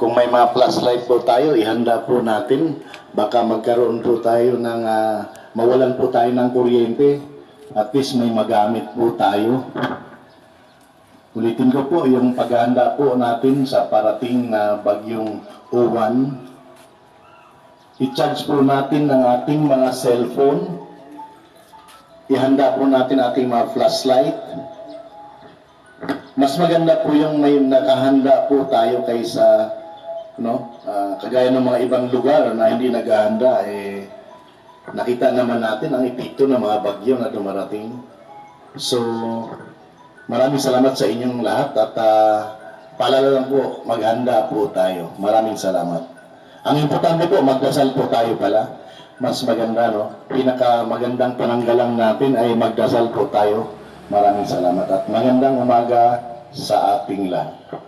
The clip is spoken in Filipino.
kung may mga flashlight po tayo, ihanda po natin. Baka magkaroon po tayo ng, ah, mawalan po tayo ng kuryente. At least may magamit po tayo. Ulitin ko po yung paghahanda po natin sa parating na bagyong Uwan. I-charge po natin ng ating mga cellphone. Ihanda po natin ating mga flashlight. Mas maganda po yung may nakahanda po tayo kaysa no, ah, kagaya ng mga ibang lugar na hindi naghahanda eh nakita naman natin ang epekto ng mga bagyo na dumarating. So, maraming salamat sa inyong lahat at uh, paalala lang po, maghanda po tayo. Maraming salamat. Ang importante po, magdasal po tayo pala. Mas maganda, no? Pinaka magandang pananggalang natin ay magdasal po tayo. Maraming salamat at magandang umaga sa ating lahat.